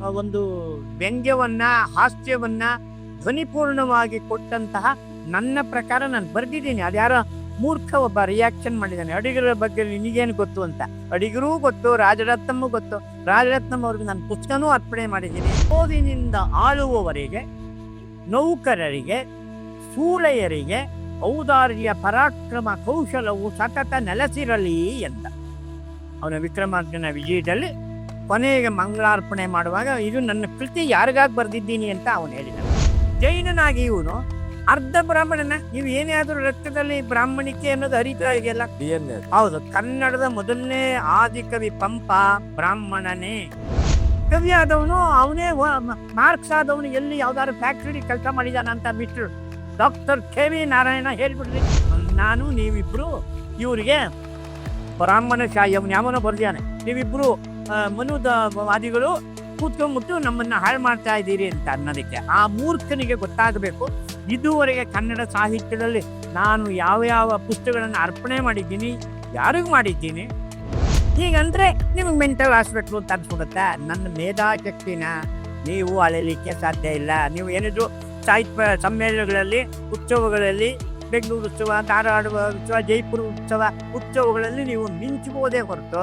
ಒಂದು ವ್ಯಂಗ್ಯವನ್ನ, ಹಾಸ್ಯವನ್ನ ಧ್ವನಿಪೂರ್ಣವಾಗಿ ಕೊಟ್ಟಂತಹ ನನ್ನ ಪ್ರಕಾರ ನಾನು ಬರ್ದಿದ್ದೀನಿ. ಅದ್ಯಾರೋ ಮೂರ್ಖ ಒಬ್ಬ ರಿಯಾಕ್ಷನ್ ಮಾಡಿದ್ದಾನೆ. ಅಡಿಗರ ಬಗ್ಗೆ ನಿನಗೇನು ಗೊತ್ತು ಅಂತ? ಅಡಿಗರೂ ಗೊತ್ತು ರಾಜರತ್ನಮ್ಮೂ ಗೊತ್ತು. ರಾಜರತ್ನಂ ಅವ್ರಿಗೆ ನಾನು ಪುಸ್ತಕನೂ ಅರ್ಪಣೆ ಮಾಡಿದ್ದೀನಿ. ಓದಿನಿಂದ ಆಳುವವರಿಗೆ, ನೌಕರರಿಗೆ, ಸೂಳೆಯರಿಗೆ ಔದಾರ್ಯ, ಪರಾಕ್ರಮ, ಕೌಶಲವು ಸತತ ನೆಲೆಸಿರಲಿ ಎಂದ. ಅವನ ವಿಕ್ರಮಾರ್ಜುನ ವಿಜಯದಲ್ಲಿ ಕೊನೆಗೆ ಮಂಗಳಾರ್ಪಣೆ ಮಾಡುವಾಗ ಇದು ನನ್ನ ಕೃತಿ ಯಾರಿಗಾಗಿ ಬರೆದಿದ್ದೀನಿ ಅಂತ ಅವನು ಹೇಳಿದ. ಜೈನನಾಗಿ ಇವನು ಅರ್ಧ ಬ್ರಾಹ್ಮಣನ ನೀವು ಏನೇ ಆದ್ರೂ ರಕ್ತದಲ್ಲಿ ಬ್ರಾಹ್ಮಣಿಕೆ ಅನ್ನೋದು ಹರಿತಾ ಇದೆಯಲ್ಲ ಹೌದು ಕನ್ನಡದ ಮೊದಲನೇ ಆದಿಕವಿ ಪಂಪ ಬ್ರಾಹ್ಮಣನೇ. ಕವಿ ಆದವನು ಅವನೇ ಮಾರ್ಕ್ಸ್ ಆದವನು ಎಲ್ಲಿ ಯಾವ್ದಾದ್ರು ಫ್ಯಾಕ್ಟ್ರಿ ಕೆಲಸ ಮಾಡಿದಾನ ಅಂತ ಬಿಟ್ಟರು ಡಾಕ್ಟರ್ ಕೆ ವಿ ನಾರಾಯಣ ಹೇಳ್ಬಿಡ್ರಿ ನಾನು ನೀವಿಬ್ರು ಇವರಿಗೆ ಬ್ರಾಹ್ಮಣ ಶಾಹಿ ಅವನು ಯಾವನೋ ಬರ್ದಿಯಾನೆ ನೀವಿಬ್ರು ಆ, ಮನುದ ವಾದಿಗಳು ಕೂತ್ಕೊಂಡ್ಬಿಟ್ಟು ನಮ್ಮನ್ನ ಹಾಳು ಮಾಡ್ತಾ ಇದ್ದೀರಿ ಅಂತ ಅನ್ನೋದಕ್ಕೆ. ಆ ಮೂರ್ಖನಿಗೆ ಗೊತ್ತಾಗಬೇಕು. ಇದುವರೆಗೆ ಕನ್ನಡ ಸಾಹಿತ್ಯದಲ್ಲಿ ನಾನು ಯಾವ ಯಾವ ಪುಸ್ತಕಗಳನ್ನು ಅರ್ಪಣೆ ಮಾಡಿದ್ದೀನಿ ಯಾರಿಗೂ ಮಾಡಿದ್ದೀನಿ? ಹೀಗಂದ್ರೆ ನಿಮ್ಗೆ ಮೆಂಟಲ್ ಹಾಸ್ಪಿಟ್ಲು ಅಂತ ಅನ್ಸ್ಬಿಡುತ್ತೆ ನನ್ನ ಮೇಧಾಶಕ್ತಿನ ನೀವು ಅಳಲಿಕ್ಕೆ ಸಾಧ್ಯ ಇಲ್ಲ. ನೀವು ಏನಿದ್ರು ಸಾಹಿತ್ಯ ಸಮ್ಮೇಳನಗಳಲ್ಲಿ ಉತ್ಸವಗಳಲ್ಲಿ ಬೆಂಗಳೂರು ಉತ್ಸವ ಧಾರವಾಡ ಉತ್ಸವ ಜೈಪುರ ಉತ್ಸವ ಉತ್ಸವಗಳಲ್ಲಿ ನೀವು ಮಿಂಚಬಹುದೇ ಹೊರತು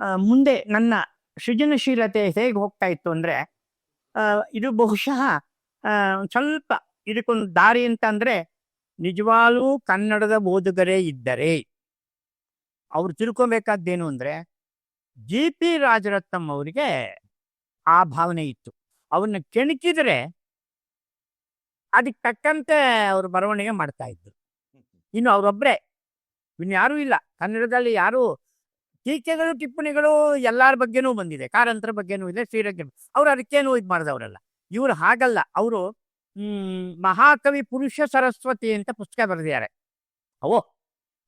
ಮುಂದೆ ನನ್ನ ಸೃಜನಶೀಲತೆ ಹೇಗೆ ಹೋಗ್ತಾ ಇತ್ತು ಅಂದ್ರೆ ಇದು ಬಹುಶಃ ಸ್ವಲ್ಪ ಇದಕ್ಕೊಂದು ದಾರಿ ಅಂತ ಅಂದ್ರೆ, ನಿಜವಾಗ್ಲೂ ಕನ್ನಡದ ಓದುಗರೇ ಇದ್ದರೆ. ಅವ್ರು ತಿಳ್ಕೊಬೇಕಾದ್ದೇನು ಅಂದ್ರೆ ಜಿ ಪಿ ರಾಜರತ್ನಂ ಅವರಿಗೆ ಆ ಭಾವನೆ ಇತ್ತು. ಅವನ್ನ ಕೆಣಕಿದ್ರೆ, ಅದಕ್ಕೆ ತಕ್ಕಂತೆ ಅವರು ಬರವಣಿಗೆ ಮಾಡ್ತಾ ಇದ್ರು. ಇನ್ನು ಅವರೊಬ್ಬರೇ ಇನ್ನು ಯಾರೂ ಇಲ್ಲ. ಕನ್ನಡದಲ್ಲಿ ಯಾರು ಟೀಕೆಗಳು, ಟಿಪ್ಪಣಿಗಳು ಎಲ್ಲಾರ ಬಗ್ಗೆನೂ ಬಂದಿದೆ. ಕಾರಂತರ ಬಗ್ಗೆನೂ ಇದೆ ಶ್ರೀರಂಗ ಅವ್ರು ಅದಕ್ಕೇನು ಇದು ಮಾಡಿದವರಲ್ಲ. ಇವ್ರು ಹಾಗಲ್ಲ. ಅವರು, ಹ್ಮ್, ಮಹಾಕವಿ ಪುರುಷ ಸರಸ್ವತಿ ಅಂತ ಪುಸ್ತಕ ಬರೆದಿದ್ದಾರೆ. ಅವೋ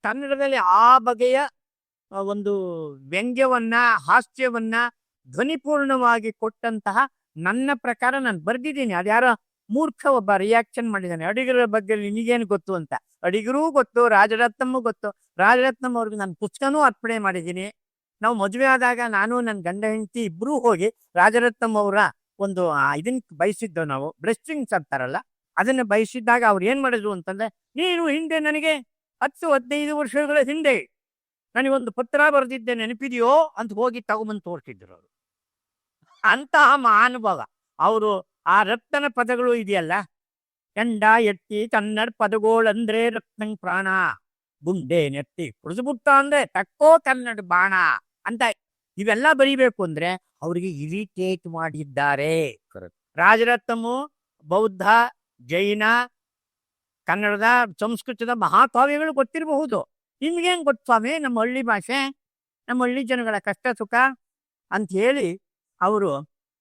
ಕನ್ನಡದಲ್ಲಿ ಆ ಬಗೆಯ ಒಂದು ವ್ಯಂಗ್ಯವನ್ನ, ಹಾಸ್ಯವನ್ನ ಧ್ವನಿಪೂರ್ಣವಾಗಿ ಕೊಟ್ಟಂತಹ ನನ್ನ ಪ್ರಕಾರ ನಾನು ಬರೆದಿದ್ದೀನಿ. ಅದ್ಯಾರೋ ಮೂರ್ಖ ಒಬ್ಬ ರಿಯಾಕ್ಷನ್ ಮಾಡಿದ್ದಾನೆ. ಅಡಿಗರ ಬಗ್ಗೆ ನಿನಗೇನು ಗೊತ್ತು ಅಂತ. ಅಡಿಗರೂ ಗೊತ್ತು ರಾಜರತ್ನಮ್ಮೂ ಗೊತ್ತು. ರಾಜರತ್ನಂ ಅವ್ರಿಗೆ ನಾನು ಪುಸ್ತಕನೂ ಅರ್ಪಣೆ ಮಾಡಿದ್ದೀನಿ. ನಾವು ಮದುವೆ ಆದಾಗ ನಾನು ನನ್ನ ಗಂಡ, ಹೆಂಡತಿ ಇಬ್ಬರೂ ಹೋಗಿ ರಾಜರತ್ನಂ ಅವರ ಒಂದು ಇದನ್ ಇದನ್ನ ಬಯಸಿದ್ದು ನಾವು ಬ್ರೆಸ್ಟಿಂಗ್ಸ್ ಅಂತಾರಲ್ಲ, ಅದನ್ನ ಬಯಸಿದ್ದಾಗ ಅವ್ರು ಏನು ಮಾಡಿದ್ರು ಅಂತಂದ್ರೆ, ನೀನು ಹಿಂದೆ ನನಗೆ ಹತ್ತು, ಹದಿನೈದು ವರ್ಷಗಳ ಹಿಂದೆ ನನಗೊಂದು ಪತ್ರ ಬರೆದಿದ್ದೆ ನೆನಪಿದೆಯೋ? ಅಂತ ಹೋಗಿ ತಗೊಂಬಂದು ತೋರಿಸಿದ್ರು ಅವರು. ಅಂತಹ ಮಹಾನುಭಾವ. ಅವರು ಆ ರತ್ನ ಪದಗಳು ಇದೆಯಲ್ಲ ಕಂಡ ಎತ್ತಿ ಕನ್ನಡ ಪದಗಳಂದ್ರೆ ರತ್ನಂಗ್ ಪ್ರಾಣ. ಬುಂಡೆ ನೆತ್ತಿ ಕುಡಿಸ್ಬಿಟ್ಟ ಅಂದ್ರೆ ತಕ್ಕೋ ಕನ್ನಡ ಬಾಣ ಅಂತ ಇವೆಲ್ಲ ಬರಿಬೇಕು ಅಂದ್ರೆ ಅವರಿಗೆ ಇರಿಟೇಟ್ ಮಾಡಿದ್ದಾರೆ. ರಾಜರತ್ನಮು ಬೌದ್ಧ ಜೈನ ಕನ್ನಡದ ಸಂಸ್ಕೃತದ ಮಹಾಕಾವ್ಯಗಳು ಗೊತ್ತಿರಬಹುದು. ನಿಮ್ಗೇನ್ ಗೊತ್ತು ಸ್ವಾಮಿ? ನಮ್ಮ ಹಳ್ಳಿ ಭಾಷೆ ನಮ್ಮ ಹಳ್ಳಿ ಜನಗಳ ಕಷ್ಟ ಸುಖ ಅಂತ ಹೇಳಿ ಅವರು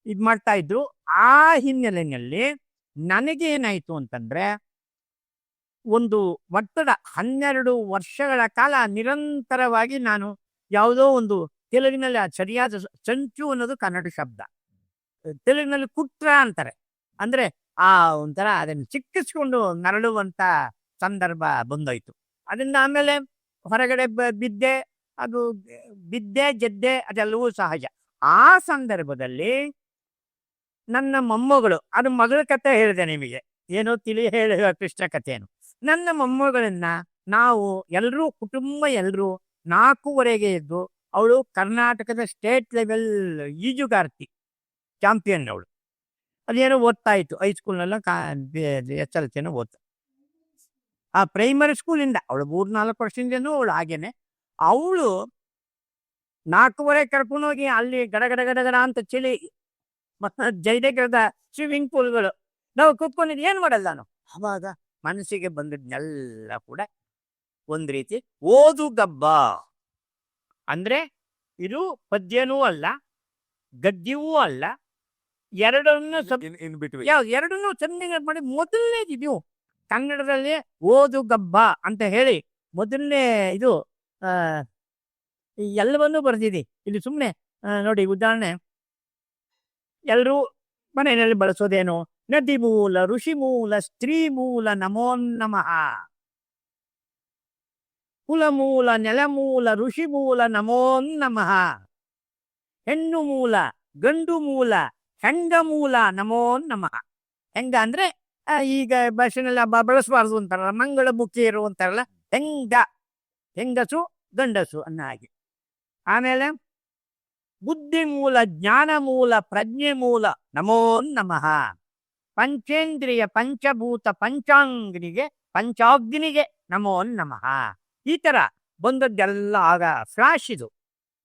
ಇದ್ ಮಾಡ್ತಾ ಇದ್ರು. ಆ ಹಿನ್ನೆಲೆಯಲ್ಲಿ ನನಗೆ ಏನಾಯ್ತು ಅಂತಂದ್ರೆ ಒಂದು ಒತ್ತಡ ಹನ್ನೆರಡು ವರ್ಷಗಳ ಕಾಲ ನಿರಂತರವಾಗಿ ನಾನು ಯಾವುದೋ ಒಂದು ತೆಲುಗಿನಲ್ಲಿ ಆ ಸರಿಯಾದ ಚಂಚು ಅನ್ನೋದು ಕನ್ನಡ ಶಬ್ದ. ತೆಲುಗಿನಲ್ಲಿ ಕುಟ್ರ ಅಂತಾರೆ. ಅಂದ್ರೆ ಆ ಒಂಥರ ಅದನ್ನು ಚಿಕ್ಕಿಸ್ಕೊಂಡು ನರಳುವಂತ ಸಂದರ್ಭ ಬಂದೋಯ್ತು. ಅದರಿಂದ ಆಮೇಲೆ ಹೊರಗಡೆ ಬಿದ್ದೆ, ಅದು ಬಿದ್ದೆ ಜದ್ದೆ ಅದೆಲ್ಲವೂ ಸಹಜ. ಆ ಸಂದರ್ಭದಲ್ಲಿ ನನ್ನ ಮೊಮ್ಮಗಳು, ಅದು ಮಗಳ ಕತೆ ಹೇಳಿದೆ ನಿಮಗೆ. ಏನೋ ತಿಳಿ ಹೇಳುವ ಕೃಷ್ಣ ಕಥೆಯನ್ನು. ನನ್ನ ಮೊಮ್ಮಗಳನ್ನ ನಾವು ಎಲ್ಲರೂ ಕುಟುಂಬ ಎಲ್ಲರೂ ನಾಲ್ಕೂವರೆಗೆ ಇದ್ದು ಅವಳು ಕರ್ನಾಟಕದ ಸ್ಟೇಟ್ ಲೆವೆಲ್ ಈಜುಗಾರ್ತಿ ಚಾಂಪಿಯನ್ ಅವಳು. ಅದೇನೋ ಓದ್ತಾ ಇತ್ತು ಹೈಸ್ಕೂಲ್ನೆಲ್ಲ ಕಾ ಎಸ್ ಎಲ್ ಸಿನ ಓದ್ತಾ. ಆ ಪ್ರೈಮರಿ ಸ್ಕೂಲಿಂದ ಅವಳು ಮೂರ್ನಾಲ್ಕು ವರ್ಷದಿಂದನೂ ಅವಳು ಹಾಗೇನೆ. ಅವಳು ನಾಲ್ಕೂವರೆ ಕರ್ಕೊಂಡೋಗಿ ಅಲ್ಲಿ ಗಡ ಗಡ ಗಡ ಗಡ ಅಂತ ಚಳಿ ಜೈನಗರದ ಸ್ವಿಮ್ಮಿಂಗ್ ಪೂಲ್ಗಳು ನಾವು ಕೂತ್ಕೊಂಡಿದ್ದು ಏನು ಮಾಡಲ್ಲ ನಾನು ಅವಾಗ ಮನಸ್ಸಿಗೆ ಬಂದದ್ನೆಲ್ಲ ಕೂಡ ಒಂದ್ ರೀತಿ ಓದು ಗಬ್ಬ ಅಂದ್ರೆ ಇದು ಪದ್ಯನೂ ಅಲ್ಲ ಗದ್ಯವೂ ಅಲ್ಲ ಎರಡನ್ನು ಎರಡನ್ನೂ ಚೆನ್ನಾಗಿ ಮಾಡಿ ಮೊದಲನೇ ಇದು ಕನ್ನಡದಲ್ಲಿ ಓದು ಗಬ್ಬ ಅಂತ ಹೇಳಿ ಮೊದಲನೇ ಇದು ಆ, ಎಲ್ಲವನ್ನೂ ಬರ್ತಿದೆ ಇಲ್ಲಿ ಸುಮ್ಮನೆ ನೋಡಿ ಉದಾಹರಣೆ. ಎಲ್ಲರೂ ಮನೆಯಲ್ಲಿ ಬಳಸೋದೇನು? ನದಿ ಮೂಲ ಋಷಿ ಮೂಲ ಸ್ತ್ರೀ ಮೂಲ ನಮೋ ನಮಃ ಕುಲ ಮೂಲ ನೆಲ ಮೂಲ ಋಷಿ ಮೂಲ ನಮೋ ನಮಃ ಹೆಣ್ಣು ಮೂಲ ಗಂಡು ಮೂಲ ಹೆಂಗ ಮೂಲ ನಮೋ ನಮಃ ಹೆಂಗ ಅಂದ್ರೆ ಈಗ ಭಾಷೆನೆಲ್ಲ ಬಳಸಬಾರ್ದು ಅಂತಾರಲ್ಲ, ಮಂಗಳ ಬುಕ್ಕಿಯರು ಅಂತಾರಲ್ಲ, ಹೆಂಗ? ಹೆಂಗಸು, ಗಂಡಸು ಅನ್ನ ಹಾಗೆ. ಆಮೇಲೆ, ಬುದ್ಧಿ ಮೂಲ, ಜ್ಞಾನ ಮೂಲ, ಪ್ರಜ್ಞೆ ಮೂಲ, ನಮೋ ನಮಃ. ಪಂಚೇಂದ್ರಿಯ ಪಂಚಭೂತ ಪಂಚಾಂಗ್ನಿಗೆ ಪಂಚಾಗ್ನಿಗೆ ನಮೋ ನಮಃ. ಈ ತರ ಬಂದದ್ದೆಲ್ಲ ಆಗ ಫ್ಲಾಶ್ ಇದು.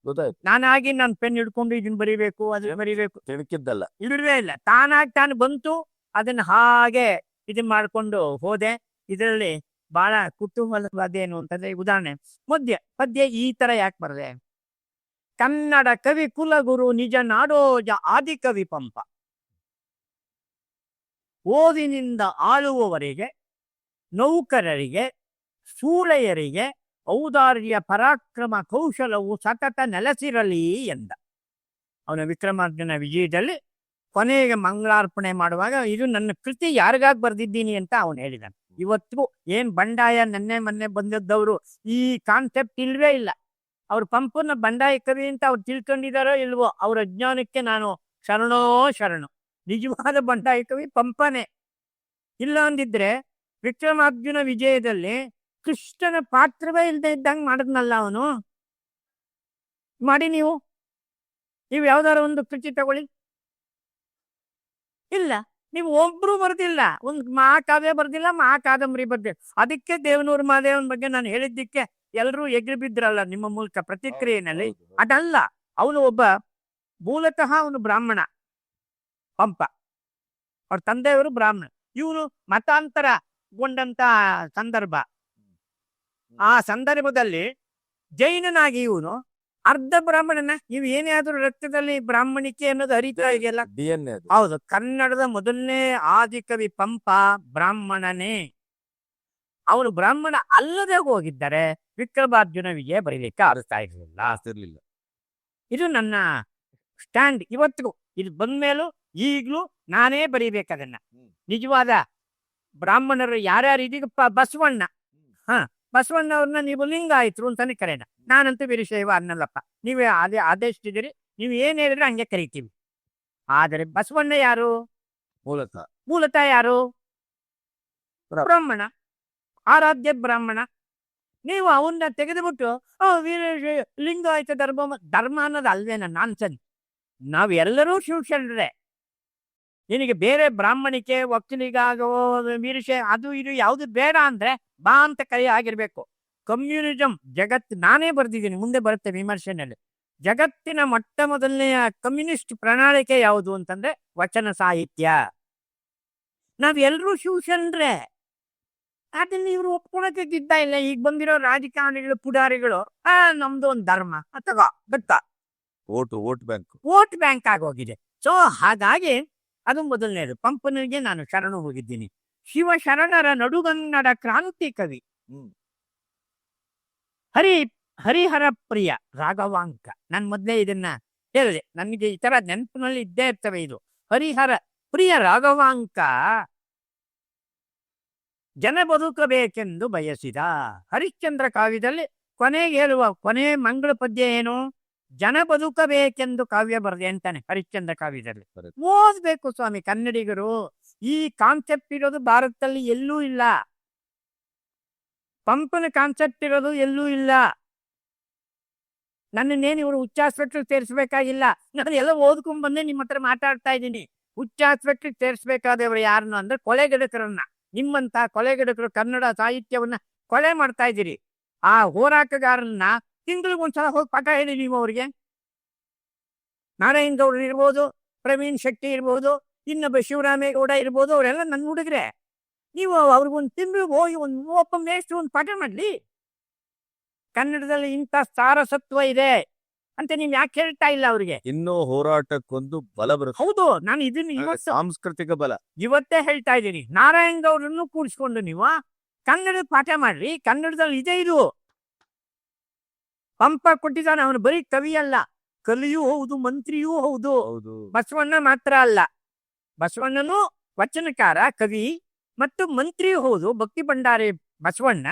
ಗೊತ್ತಾಯ್ತು. ನಾನಾಗಿ ನಾನು ಪೆನ್ ಹಿಡ್ಕೊಂಡು ಇದನ್ನ ಬರಿಬೇಕು ಅದನ್ನ ಬರಿಬೇಕು. ತಿಳ್ಕಿದ್ದಲ್ಲ. ಇಲ್ವೇ ಇಲ್ಲ. ತಾನಾಗಿ ತಾನು ಬಂತು ಅದನ್ನ ಹಾಗೆ ಇದನ್ನ ಮಾಡ್ಕೊಂಡು ಹೋದೆ. ಇದರಲ್ಲಿ ಬಹಳ ಕುತೂಹಲವಾದೇನು ಅಂತಂದ್ರೆ ಉದಾಹರಣೆ. ಮದ್ಯ ಪದ್ಯ ಈ ತರ ಯಾಕೆ ಬರದೆ? ಕನ್ನಡ ಕವಿ ಕುಲಗುರು ನಿಜ ನಾಡೋಜ ಆದಿಕವಿ ಪಂಪ. ಓದಿನಿಂದ ಆಳುವವರಿಗೆ, ನೌಕರರಿಗೆ, ಸೂಳೆಯರಿಗೆ ಔದಾರ್ಯ ಪರಾಕ್ರಮ ಕೌಶಲವು ಸತತ ನೆಲೆಸಿರಲಿ ಎಂದ. ಅವನ ವಿಕ್ರಮಾರ್ಜುನ ವಿಜಯದಲ್ಲಿ ಕೊನೆಗೆ ಮಂಗಳಾರ್ಪಣೆ ಮಾಡುವಾಗ, ಇದು ನನ್ನ ಕೃತಿ, ಯಾರಿಗಾಗಿ ಬರೆದಿದ್ದೀನಿ? ಅಂತ ಅವನು ಹೇಳಿದಾನೆ. ಇವತ್ತು ಏನ್ ಬಂಡಾಯ ನನ್ನೆ ಮೊನ್ನೆ ಬಂದದ್ದವರು ಈ ಕಾನ್ಸೆಪ್ಟ್ ಇಲ್ವೇ ಇಲ್ಲ. ಅವ್ರ ಪಂಪನ ಬಂಡಾಯ ಕವಿ ಅಂತ ಅವ್ರು ತಿಳ್ಕೊಂಡಿದಾರೋ ಇಲ್ವೋ, ಅವ್ರ ಅಜ್ಞಾನಕ್ಕೆ ನಾನು ಶರಣೋ ಶರಣು. ನಿಜವಾದ ಬಂಡಾಯ ಕವಿ ಪಂಪನೆ. ಇಲ್ಲ ಅಂದಿದ್ರೆ ವಿಕ್ರಮಾರ್ಜುನ ವಿಜಯದಲ್ಲಿ ಕೃಷ್ಣನ ಪಾತ್ರವೇ ಇಲ್ಲದೆ ಇದ್ದಂಗೆ ಮಾಡಿದ್ನಲ್ಲ ಅವನು? ಮಾಡಿ ನೀವು. ನೀವು ಯಾವ್ದಾರ ಒಂದು ಕೃತಿ ತಗೊಳ್ಳಿ. ಇಲ್ಲ ನೀವು ಒಬ್ರು ಬರ್ದಿಲ್ಲ. ಒಂದು ಮಹಾಕಾವ್ಯ ಬರ್ದಿಲ್ಲ ಮಹಾಕಾದಂಬರಿ ಬರ್ದಿಲ್ಲ. ಅದಕ್ಕೆ ದೇವನೂರು ಮಹಾದೇವನ ಬಗ್ಗೆ ನಾನು ಹೇಳಿದ್ದಕ್ಕೆ ಎಲ್ಲರೂ ಎಗ್ರಿ ಬಿದ್ರಲ್ಲ ನಿಮ್ಮ ಮೂಲಕ ಪ್ರತಿಕ್ರಿಯೆನಲ್ಲಿ. ಅದಲ್ಲ ಅವನು ಒಬ್ಬ ಮೂಲತಃ ಅವನು ಬ್ರಾಹ್ಮಣ. ಪಂಪ. ಅವ್ರ ತಂದೆಯವರು ಬ್ರಾಹ್ಮಣ ಇವನು ಮತಾಂತರಗೊಂಡಂತ ಸಂದರ್ಭ. ಆ ಸಂದರ್ಭದಲ್ಲಿ ಜೈನನಾಗಿ ಇವನು ಅರ್ಧ ಬ್ರಾಹ್ಮಣನ ನೀವು ಏನೇ ಆದ್ರೂ ರಕ್ತದಲ್ಲಿ ಬ್ರಾಹ್ಮಣಿಕೆ ಅನ್ನೋದು ಹರಿತಾ ಇದೆಯಲ್ಲ? ಹೌದು ಕನ್ನಡದ ಮೊದಲನೇ ಆದಿಕವಿ ಪಂಪ ಬ್ರಾಹ್ಮಣನೇ. ಅವನು ಬ್ರಾಹ್ಮಣ ಅಲ್ಲದೆ ಹೋಗಿದ್ದರೆ ವಿಕ್ರಮಾರ್ಜುನವಿಗೆ ಬರೀಲಿಕ್ಕೆ ಆರಿಸ್ತಾ ಇರ್ಲಿಲ್ಲ. ಇದು ನನ್ನ ಸ್ಟ್ಯಾಂಡ್ ಇವತ್ತಿಗೂ. ಇದು ಬಂದ್ಮೇಲೂ ಈಗ್ಲೂ ನಾನೇ ಬರೀಬೇಕು ಅದನ್ನ ನಿಜವಾದ ಬ್ರಾಹ್ಮಣರು ಯಾರ್ಯಾರು ಇದೀಗಪ್ಪ? ಬಸವಣ್ಣ. ಹ ಬಸವಣ್ಣ ಅವ್ರನ್ನ ನೀವು ಲಿಂಗಾಯಿತರು ಅಂತಾನೆ ಕರೆಯೋಣ. ನಾನಂತೂ ವೀರಶೈವ ಅನ್ನಲ್ಲಪ್ಪ. ನೀವೇ ಅದೇ ಆದೇಶಿದ್ದೀರಿ ನೀವು ಏನ್ ಹೇಳಿದ್ರೆ ಹಂಗೆ ಕರಿತೀವಿ. ಆದರೆ ಬಸವಣ್ಣ ಯಾರು? ಮೂಲತಃ. ಮೂಲತಃ ಯಾರು? ಬ್ರಾಹ್ಮಣ. ಆರಾಧ್ಯ ಬ್ರಾಹ್ಮಣ. ನೀವು ಅವನ್ನ ತೆಗೆದುಬಿಟ್ಟು ವೀರಶೈವ ವೀರ ಲಿಂಗಾಯತ ಧರ್ಮ ಧರ್ಮ ಅನ್ನೋದು ಅಲ್ವೇನ ನಾನ್ಸನ್ ನಾವೆಲ್ಲರೂ ಶಿವಶರಣರೇ. ನಿನಗೆ ಬೇರೆ ಬ್ರಾಹ್ಮಣಿಕೆ ಒಕ್ಕಲಿಗಾಗೋ ವೀರಶೆ ಅದು ಇದು ಯಾವುದು ಬೇಡ ಅಂದ್ರೆ ಬಾ ಅಂತ ಕೈ ಆಗಿರ್ಬೇಕು. ಕಮ್ಯುನಿಸಂ ಜಗತ್ ನಾನೇ ಬರ್ದಿದ್ದೀನಿ ಮುಂದೆ ಬರುತ್ತೆ ವಿಮರ್ಶೆನಲ್ಲಿ. ಜಗತ್ತಿನ ಮೊಟ್ಟ ಮೊದಲನೆಯ ಕಮ್ಯುನಿಸ್ಟ್ ಪ್ರಣಾಳಿಕೆ ಯಾವುದು ಅಂತಂದ್ರೆ ವಚನ ಸಾಹಿತ್ಯ. ನಾವೆಲ್ಲರೂ ಶೂಷನ್ರೆ ಅದನ್ನ ಇವ್ರು ಒಪ್ಕೊಳಕ್ಕೆ ಇದ್ದ ಇಲ್ಲ. ಈಗ ಬಂದಿರೋ ರಾಜಕಾರಣಿಗಳು ಪುಡಾರಿಗಳು ಆ ನಮ್ದು ಒಂದು ಧರ್ಮ ಅಥವಾ ಗೊತ್ತಾ? Vote vote bank. Vote bank ಆಗೋಗಿದೆ. ಸೊ ಹಾಗಾಗಿ ಅದು ಮೊದಲನೇದು. ಪಂಪನಿಗೆ ನಾನು ಶರಣು ಹೋಗಿದ್ದೀನಿ. ಶಿವ ಶರಣರ ನಡುಗನ್ನಡ ಕ್ರಾಂತಿ ಕವಿ. ಹರಿ ಹರಿಹರ ಪ್ರಿಯ ರಾಘವಾಂಕ. ನಾನು ಮೊದಲೇ ಇದನ್ನ ಹೇಳಿದೆ. ನನಗೆ ಈ ತರ ನೆನಪಿನಲ್ಲಿ ಇದ್ದೇ ಇರ್ತವೆ ಇದು. ಹರಿಹರ ಪ್ರಿಯ ರಾಘವಾಂಕ. ಜನ ಬದುಕಬೇಕೆಂದು ಬಯಸಿದ. ಹರಿಶ್ಚಂದ್ರ ಕಾವ್ಯದಲ್ಲಿ ಕೊನೆಗೆ ಹೇಳುವ ಕೊನೆ ಮಂಗಳ ಪದ್ಯ ಏನು? ಜನ ಬದುಕಬೇಕೆಂದು ಕಾವ್ಯ ಬರದೆ ಅಂತಾನೆ ಹರಿಶ್ಚಂದ್ರ ಕಾವ್ಯದಲ್ಲಿ. ಓದ್ಬೇಕು ಸ್ವಾಮಿ ಕನ್ನಡಿಗರು. ಈ ಕಾನ್ಸೆಪ್ಟ್ ಇರೋದು ಭಾರತದಲ್ಲಿ ಎಲ್ಲೂ ಇಲ್ಲ. ಪಂಪನ ಕಾನ್ಸೆಪ್ಟ್ ಇರೋದು ಎಲ್ಲೂ ಇಲ್ಲ. ನನ್ನನ್ನೇನು ಇವರು ಹುಚ್ಚಾಸ್ಪತ್ರೆಗೆ ಸೇರಿಸ್ಬೇಕಾಗಿಲ್ಲ. ನಾನು ಎಲ್ಲ ಓದ್ಕೊಂಡ್ ಬಂದೆ ನಿಮ್ಮ ಹತ್ರ ಮಾತಾಡ್ತಾ ಇದ್ದೀನಿ. ಹುಚ್ಚಾಸ್ಪತ್ರೆಗೆ ಸೇರಿಸ್ಬೇಕಾದವರು ಯಾರನ್ನು ಅಂದ್ರೆ ಕೊಲೆಗಡಕರನ್ನ ನಿಮ್ಮಂತ ಕೊಲೆಗಡಕರು ಕನ್ನಡ ಸಾಹಿತ್ಯವನ್ನ ಕೊಲೆ ಮಾಡ್ತಾ ಇದ್ದೀರಿ. ಆ ಹೋರಾಟಗಾರನ್ನ ತಿಂಗಳಿಗೊಂದ್ಸಲ ಹೋಗಿ ಪಾಠ ಹೇಳಿ ನೀವು ಅವರಿಗೆ? ನಾರಾಯಣ್ ಗೌಡರು ಇರ್ಬೋದು ಪ್ರವೀಣ್ ಶೆಟ್ಟಿ ಇರ್ಬೋದು ಇನ್ನೊಬ್ಬ ಶಿವರಾಮೇಗೌಡ ಇರ್ಬೋದು ಅವರೆಲ್ಲ ನನ್ನ ಹುಡುಗ್ರೆ. ನೀವು ಅವ್ರಿಗೊಂದು ತಿಂಗಳಿಗೆ ಹೋಗಿ ಒಂದು ಮೂವಪ್ಪ ಮೇಷ್ಟು ಒಂದು ಪಾಠ ಮಾಡ್ಲಿ. ಕನ್ನಡದಲ್ಲಿ ಇಂಥ ಸಾರಸತ್ವ ಇದೆ ಅಂತ ನೀವು ಯಾಕೆ ಹೇಳ್ತಾ ಇಲ್ಲ ಅವ್ರಿಗೆ? ಇನ್ನೂ ಹೋರಾಟಕ್ಕೊಂದು ಬಲ ಬರುತ್ತೆ. ಹೌದು ನಾನು ಇದನ್ನ ಇವತ್ತು ಸಾಂಸ್ಕೃತಿಕ ಬಲ. ಇವತ್ತೇ ಹೇಳ್ತಾ ಇದ್ದೀನಿ. ನಾರಾಯಣ್ ಗೌಡ್ರನ್ನು ಕೂಡಿಸ್ಕೊಂಡು ನೀವು ಕನ್ನಡ ಪಾಠ ಮಾಡ್ರಿ. ಕನ್ನಡದಲ್ಲಿ ಇದೆ ಇದು. ಪಂಪ ಕೊಟ್ಟಿದ್ದಾನೆ. ಅವನು ಬರೀ ಕವಿ ಅಲ್ಲ ಕಲಿಯೂ ಹೌದು ಮಂತ್ರಿಯೂ ಹೌದು. ಬಸವಣ್ಣ ಮಾತ್ರ ಅಲ್ಲ. ಬಸವಣ್ಣನು ವಚನಕಾರ ಕವಿ ಮತ್ತು ಮಂತ್ರಿಯೂ ಹೌದು ಭಕ್ತಿ ಭಂಡಾರಿ ಬಸವಣ್ಣ.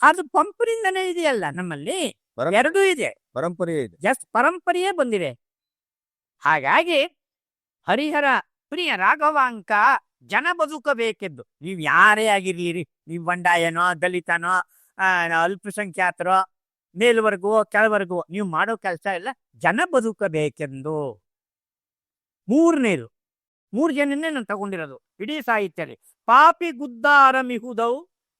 ಅದು ಪಂಪನಿಂದನೇ ಇದೆಯಲ್ಲ ನಮ್ಮಲ್ಲಿ. ಎರಡೂ ಇದೆ. ಪರಂಪರೆ ಇದೆ. ಜಸ್ಟ್ ಪರಂಪರೆಯೇ ಬಂದಿದೆ. ಹಾಗಾಗಿ ಹರಿಹರ ಪ್ರಿಯ ರಾಘವಾಂಕ ಜನ ಬದುಕಬೇಕೆಂದು. ನೀವು ಯಾರೇ ಆಗಿರ್ಲಿರಿ ನೀವು ಬಂಡಾಯನೋ ದಲಿತನೋ ಅಲ್ಪಸಂಖ್ಯಾತರೋ ಮೇಲ್ವರ್ಗವೋ ಕೆಳವರ್ಗವೋ ನೀವು ಮಾಡೋ ಕೆಲಸ ಇಲ್ಲ ಜನ ಬದುಕಬೇಕೆಂದು. ಮೂರನೇದು ಮೂರು ಜನನೇ ನಾನು ತಗೊಂಡಿರೋದು. ಇಡೀ ಸಾಹಿತ್ಯದಲ್ಲಿ. ಪಾಪಿ ಗುದ್ದಾರ ಮಿಹುದೌ